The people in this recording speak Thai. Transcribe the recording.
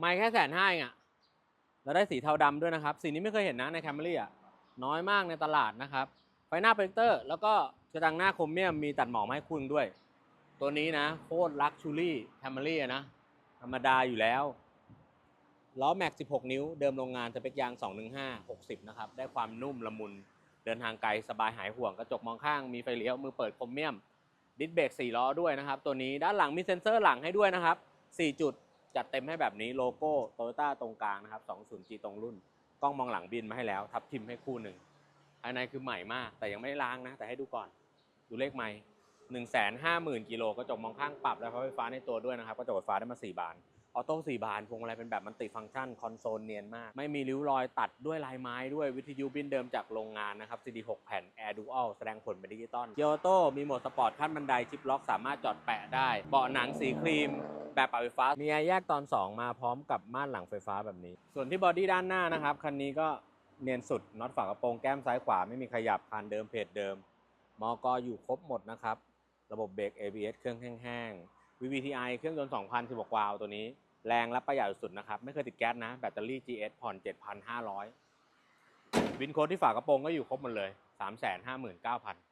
ไม่แค่แสนห้าเองอะแล้วได้สีเทาดำด้วยนะครับ สีนี้ไม่เคยเห็นนะในแคมรี่อะน้อยมากในตลาดนะครับ ไฟหน้าโปรเจคเตอร์ แล้วก็กระจังหน้าโครเมียมมีตัดหมอกมาให้คุณด้วย ตัวนี้นะ โคตรลักชูรี่แคมรี่นะ ธรรมดาอยู่แล้ว ล้อแม็ก 16 นิ้ว เดิมโรงงานสเปคยาง 215 60 นะครับ ได้ความนุ่มละมุน เดินทางไกลสบายหายห่วง กระจกมองข้าง มีไฟเลี้ยว มือเปิดโครเมียม ดิสเบรก4ล้อด้วยนะครับ ตัวนี้ด้านหลังมีเซ็นเซอร์หลังให้ด้วยนะครับ 4 จุด จัดเต็มให้แบบนี้โลโก้โตโยต้าตรงกลางนะครับ 20G ตรงรุ่น กล้องมองหลังบินมาให้แล้ว ทับทิมให้คู่หนึ่งภายในคือใหม่มาก แต่ยังไม่ได้ล้างนะ แต่ให้ดูก่อน ดูเลขไม่หนึ่งแสนห้าหมื่นกิโลกระจกมองข้างปรับและไฟฟ้าในตัวด้วยนะครับกระจกไฟฟ้าได้มา4บานออโต้4บานพวงมาลัยเป็นแบบมันติฟังก์ชันคอนโซลเนียนมาก ไม่มีริ้วรอยตัดด้วยลายไม้ด้วยวิทยุบินเดิมจากโรงงานนะครับ CD 6แผ่น Air Dual แสดงผลเป็นดิจิตอลเกียร์ออโต้มีโหมดสปอร์ตขั้นบันไดชิปล็อกสามารถจอดแปะได้ เบาะหนังสีครีม แบบปรับไฟฟ้า มีแอร์แยกตอน 2 มาพร้อมกับม่านหลังไฟฟ้าแบบนี้ ส่วนที่บอดี้ด้านหน้านะครับ คันนี้ก็เนียนสุดน็อตฝากระโปรงแก้มซ้ายขวาไม่มีขยับผ่านเดิมเพจเดิม มอกอยู่ครบหมดนะครับ ระบบเบรก ABS เครื่องแห้งๆ VVTi เครื่องยนต์2,000 16วาล์วตัวนี้ แรงและประหยัดสุดนะครับ ไม่เคยติดแก๊สนะ แบตเตอรี่ GS ผ่อน 7,500วินโค้ดที่ฝากระโปรงก็อยู่ครบหมดเลย 359,000